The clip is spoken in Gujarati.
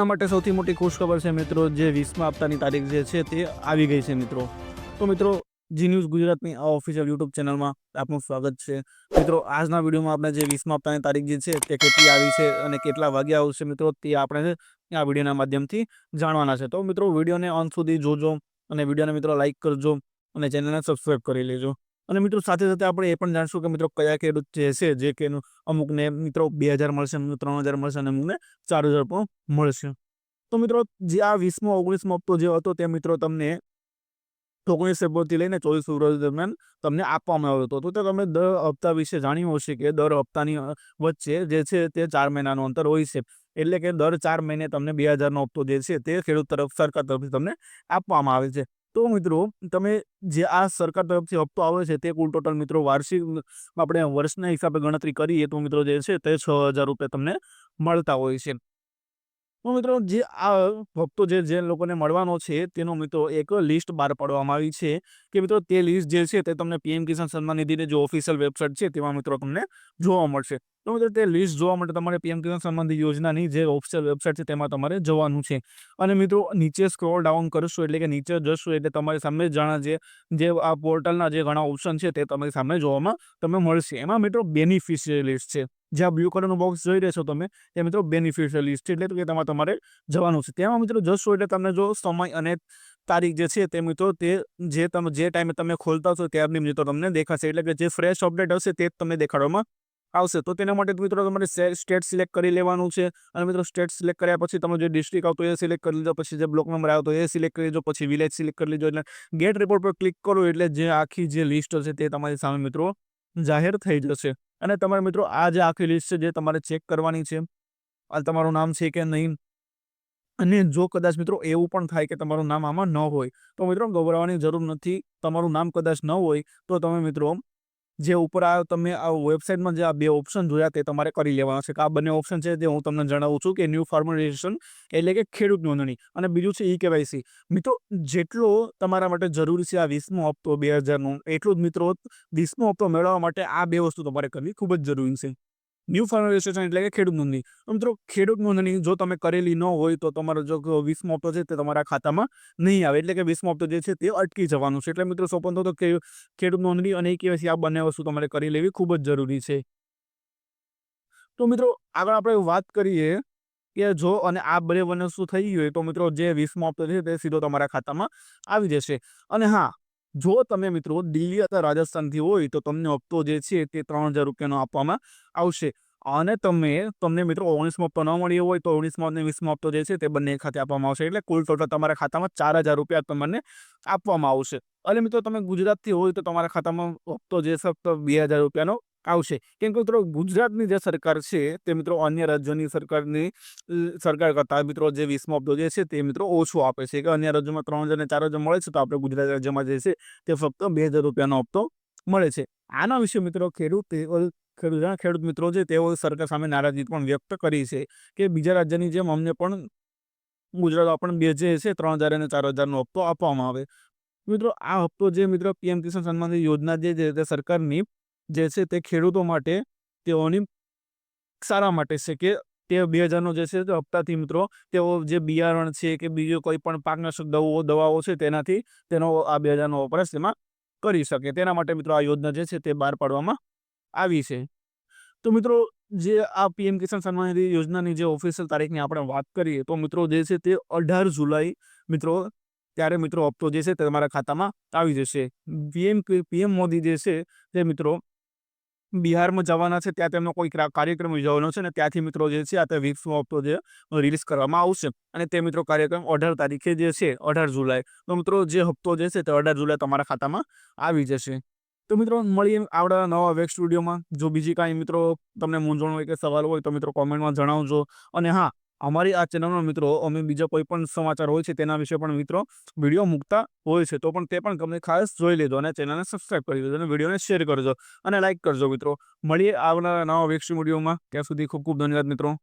એના માટે સૌથી મોટી ખુશખબર છે મિત્રો, જે વીસમા હપ્તાની તારીખ જે છે તે આવી ગઈ છે મિત્રો. તો મિત્રો, જી ન્યૂઝ ગુજરાતની આ ઓફિશિયલ યુટ્યુબ ચેનલમાં આપનું સ્વાગત છે. મિત્રો, આજના વિડીયોમાં આપણે જે વીસમા હપ્તાની તારીખ જે છે તે કેટલી આવી છે અને કેટલા વાગ્યા આવશે મિત્રો, તે આપણે આ વિડીયોના માધ્યમથી જાણવાના છે. તો મિત્રો, વિડીયોને અંત સુધી જોજો અને વિડીયોને મિત્રો લાઇક કરજો અને ચેનલને સબસ્ક્રાઈબ કરી લેજો. અને મિત્રો સાથે સાથે આપણે એ પણ જાણશું કે મિત્રો કયા ખેડૂત જે છે, જે કે અમુકને મિત્રો બે હજાર મળશે અમુકને ત્રણ હજાર મળશે અને અમુકને ચાર હજાર પણ મળશે. તો મિત્રો જે આ વીસમો, ઓગણીસમો હપ્તો જે હતો તે મિત્રો તમને ઓગણીસ ફેબ્રુઆરીથી લઈને ચોવીસ ફેબ્રુઆરી દરમિયાન તમને આપવામાં આવ્યો હતો. તો તે તમે દર હપ્તા વિશે જાણ્યું હશે કે દર હપ્તાની વચ્ચે જે છે તે ચાર મહિનાનું અંતર હોય છે. એટલે કે દર ચાર મહિને તમને બે હજારનો હપ્તો જે છે તે ખેડૂત તરફ સરકાર તરફથી તમને આપવામાં આવે છે. તો મિત્રો, તમે જે આ સરકાર તરફથી હપ્તો આવે છે, તે કુલ ટોટલ મિત્રો વાર્ષિક આપણે વર્ષના હિસાબે ગણતરી કરીએ તો મિત્રો જે છે તે છ હજાર રૂપિયા તમને મળતા હોય છે. તો મિત્રો જે આ ભક્તો જે જે લોકોને મળવાનો છે, તેનો મિત્રો એક લિસ્ટ બહાર પાડવામાં આવી છે કે મિત્રો તે લિસ્ટ જે છે તે તમને પીએમ કિસાન સન્માન નિધિની જે ઓફિશિયલ વેબસાઇટ છે તેમાં મિત્રો તમને જોવા મળશે. તો મિત્રો તે લિસ્ટ જોવા માટે તમારે પીએમ કિસાન સન્માન નિધિ યોજનાની જે ઓફિશિયલ વેબસાઇટ છે તેમાં તમારે જવાનું છે. અને મિત્રો નીચે સ્ક્રોલ ડાઉન કરશો એટલે કે નીચે જશો એટલે તમારી સામે જાણા જે જે આ પોર્ટલના જે ઘણા ઓપ્શન છે તે તમારી સામે જોવામાં તમે મળશે. એમાં મિત્રો બેનિફિશિયરી લિસ્ટ છે. જ્યાં બ્લુ કલરનું બોક્સ જોઈ રહેશો તમે તે મિત્રો બેનિફિશિયલ લિસ્ટ એટલે કે તેમાં તમારે જવાનું છે. તેમાં મિત્રો જશો એટલે તમને જો સમય અને તારીખ જે છે તે મિત્રો તે જે તમે, જે ટાઈમે તમે ખોલતા છો ત્યારની મિત્રો તમને દેખાશે. એટલે કે જે ફ્રેશ અપડેટ હશે તે જ તમને દેખાડવામાં આવશે. તો તેના માટે મિત્રો તમારે સ્ટેટ સિલેક્ટ કરી લેવાનું છે. અને મિત્રો સ્ટેટ સિલેક્ટ કર્યા પછી તમે જે ડિસ્ટ્રિક્ટ આવતો એ સિલેક્ટ કરી લીધો. પછી જે બ્લોક નંબર આવતો એ સિલેક્ટ કરી લીધો. પછી વિલેજ સિલેક્ટ કરી લીધો. એટલે ગેટ રિપોર્ટ પર ક્લિક કરો એટલે જે આખી જે લિસ્ટ છે તે તમારી સામે મિત્રો જાહેર થઈ જશે. અને તમારે મિત્રો, આ જે આખી લિસ્ટ છે જે તમારે ચેક કરવાની છે, આ તમારું નામ છે કે નહીં? અને જો કદાચ મિત્રો એવું પણ થાય કે તમારું નામ આમાં ન હોય, તો મિત્રો ગભરાવાની જરૂર નથી. તમારું નામ કદાચ ન હોય, તો તમે મિત્રો જે ઉપર આ તમે આ વેબસાઇટમાં જે આ બે ઓપ્શન જોયા તે તમારે કરી લેવાના છે. કે આ બંને ઓપ્શન છે તે હું તમને જણાવું છું કે ન્યૂ ફાર્મર એટલે કે ખેડૂત નોંધણી અને બીજું છે ઈ કેવાયસી મિત્રો, જેટલો તમારા માટે જરૂરી છે આ વીસમો હપ્તો બે હજારનો, એટલું જ મિત્રો, વીસમો હપ્તો મેળવવા માટે આ બે વસ્તુ તમારે કરવી ખૂબ જ જરૂરી છે. ન્યૂ ફાર્મર રજિસ્ટ્રેશન એટલે કે ખેડૂત નોંધણી. મિત્રો, ખેડૂત નોંધણી જો તમે કરેલી ન હોય તો તમારો જો વીસમો હપ્તો છે તે તમારા ખાતામાં નહીં આવે. એટલે કે વીસમો હપ્તો જે છે તે અટકી જવાનું છે. એટલે મિત્રો, સોપન તો ખેડૂત નોંધણી અને કેવાયસી આ બંને વસ્તુ તમારે કરી લેવી ખૂબ જ જરૂરી છે. તો મિત્રો, આગળ આપણે વાત કરીએ કે જો અને આ બંને વસ્તુ થઈ હોય તો મિત્રો, જે વીસમો હપ્તો છે તે સીધો તમારા ખાતામાં આવી જશે. અને હા જો તમે મિત્રો દિલ્હી અથવા રાજસ્થાનથી હોય તો તમને હપ્તો જે છે તે ત્રણ હજાર રૂપિયાનો આપવામાં આવશે. અને તમે, તમને મિત્રો ઓગણીસમો હપ્તો ન મળ્યો હોય તો ઓગણીસમો અને વીસમો હપ્તો જે છે તે બંને ખાતે આપવામાં આવશે. એટલે કુલ ટોટલ તમારા ખાતામાં ચાર હજાર રૂપિયા તમને આપવામાં આવશે. અને મિત્રો તમે ગુજરાતથી હોય તો તમારા ખાતામાં હપ્તો જે છે બે હજાર રૂપિયાનો આવશે. કેમ કે મિત્રો ગુજરાતની જે સરકાર છે તે મિત્રો અન્ય રાજ્યોની સરકારની સરકાર કરતાં મિત્રો જે વીસમો હપ્તો જે છે તે મિત્રો ઓછો આપે છે. કે અન્ય રાજ્યોમાં ત્રણ હજાર ને ચાર હજાર મળે છે તો આપણે ગુજરાત રાજ્યમાં જે છે તે ફક્ત બે હજાર રૂપિયાનો હપ્તો મળે છે. આના વિશે મિત્રો ખેડૂત ઘણા ખેડૂત મિત્રો છે તેઓ સરકાર સામે નારાજગી પણ વ્યક્ત કરી છે કે બીજા રાજ્યની જેમ અમને પણ ગુજરાતમાં પણ બે જે છે ત્રણ હજાર અને ચાર હજારનો હપ્તો આપવામાં આવે. મિત્રો આ હપ્તો જે મિત્રો પીએમ કિસાન સન્માન યોજના જે છે તે સરકારની જે છે તે ખેડૂતો માટે, તેઓની સારા માટે છે કે તે બે હજારનો જે છે તે હપ્તાથી મિત્રો, તેઓ જે બિયારણ છે કે બીજો કોઈ પણ પાકનાશક દવાઓ દવાઓ છે તેનાથી તેનો આ બે હજારનો વપરાશ તેમાં કરી શકે. તેના માટે મિત્રો આ યોજના જે છે તે બહાર પાડવામાં આવી છે. તો મિત્રો, જે આ પીએમ કિસાન સન્માન નિધિ યોજનાની જે ઓફિશિયલ તારીખની આપણે વાત કરીએ, તો મિત્રો જે છે તે અઢાર જુલાઈ મિત્રો, ત્યારે મિત્રો હપ્તો જે છે તે તમારા ખાતામાં આવી જશે. પીએમ પીએમ મોદી જે છે તે મિત્રો બિહારમાં જવાના છે, ત્યાં તેમનો કોઈ ક્રા- કાર્યક્રમ યોજવાનો છે ને ત્યાંથી મિત્રો જે છે આ તે વીસમો હપ્તો જે રિલીઝ કરવામાં આવશે અને તે મિત્રો કાર્યક્રમ અઢાર તારીખે જે છે, અઢાર જુલાઈ. તો મિત્રો જે હપ્તો જે છે તે અઢાર જુલાઈ તમારા ખાતામાં આવી જશે. તો મિત્રો મળીએ આવડા નવા વેબ સ્ટુડિયોમાં. જો બીજી કાંઈ મિત્રો તમને મૂંઝવણ હોય કે સવાલ હોય તો મિત્રો કોમેન્ટમાં જણાવજો. અને હા અમારી આ ચેનલમાં મિત્રો અમે બીજા કોઈ પણ સમાચાર હોય છે તેના વિશે પણ મિત્રો વીડિયો મૂકતા હોય છે, તો પણ તે પણ તમને ખાસ જોઈ લેજો અને ચેનલને સબસ્ક્રાઈબ કરી દેજો અને વિડીયોને શેર કરજો અને લાઇક કરજો મિત્રો. મળીએ આવનારા નવા વેબ વિડીયોમાં ત્યાં સુધી ખૂબ ખૂબ ધન્યવાદ મિત્રો.